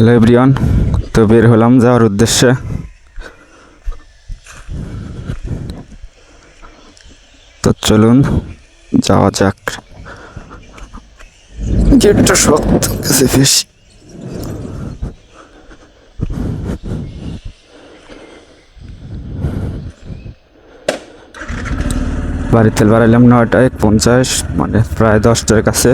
Hello everyone তো বের হলাম যাওয়ার উদ্দেশ্যে। তো চলুন যাওয়া যাক। গেটটা শক্ত কাছে বেশি। বাড়ির তেল বাড়াইলাম নয়টায় পঞ্চাশ মানে প্রায় দশটার কাছে।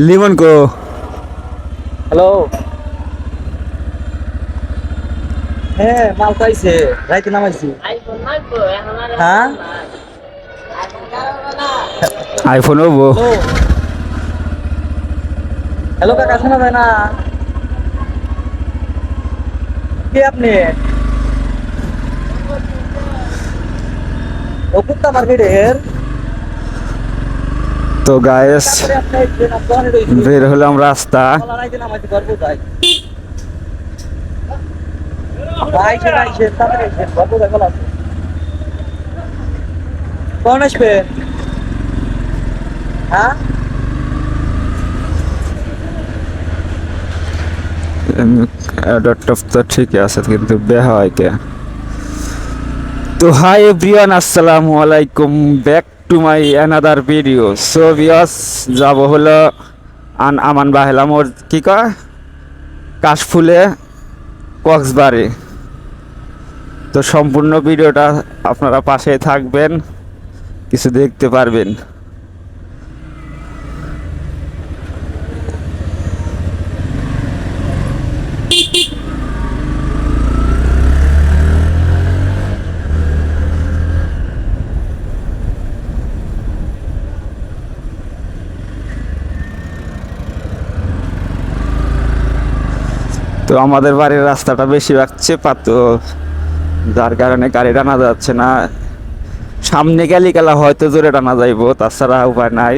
লিমন কো হ্যালো হ্যাঁ মাল পাইছে রাইতে নামাইছি হ্যাঁ আইফোন হবো হ্যালো হ্যালো কাকা শোনা যায় না কে আপনি ও কুত্তা মার্কেটের তো গায়েস বের হলাম রাস্তা। তো ঠিকই আছে কিন্তু বেহা হয় কে তো হাই এভরিওয়ান আসসালামু আলাইকুম back to my another video so বিয়স যাব হলো আন আমান বাহেলাম কি কয়? কাশফুলে কক্সবারে তো সম্পূর্ণ ভিডিওটা আপনারা পাশে থাকবেন, কিছু দেখতে পারবেন। তো আমাদের বাড়ির রাস্তাটা বেশিরভাগ চেপা, তো যার কারণে গাড়ি টানা যাচ্ছে না। সামনে গেলে গেলা হয়তো জোরে টানা যাইবো, তাছাড়া উপায় নাই।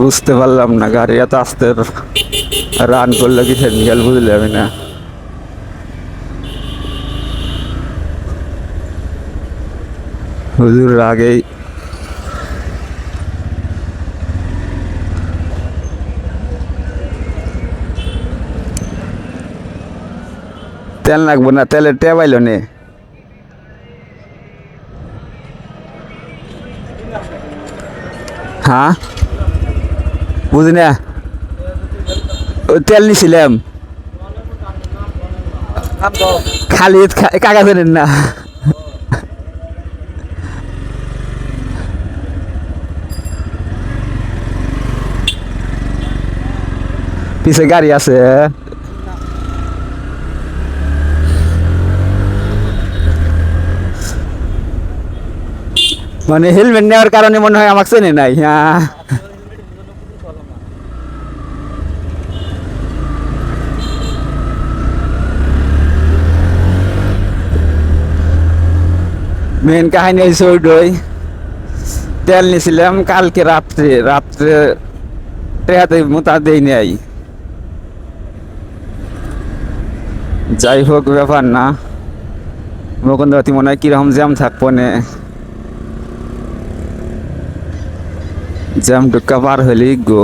বুঝতে পারলাম না, গাড়ি এত আস্তে রান করলে কি গেল বুঝলে আমি না। হুজুর আগেই। তেল লাগবো না তেলের টেবাইল নে। হ্যাঁ? বুঝি না? তেল নিছিলাম। খালি জানেন না। পিছে গাড়ি আছে। মানে হেলমেট নেওয়ার কারণে মনে হয় আমাকে চেনে নাই হ্যাঁ। মেন কাহিনী হয়েছে তেল নিয়েছিলাম কালকে রাত্রে রাত্রে টেহাতে মোতা দেই নাই। যাই হোক ব্যাপার না। মুকুন্দবতী মনে হয় কীরকম জ্যাম থাকব নে। জ্যাম ঢুকা পার হলেই গো।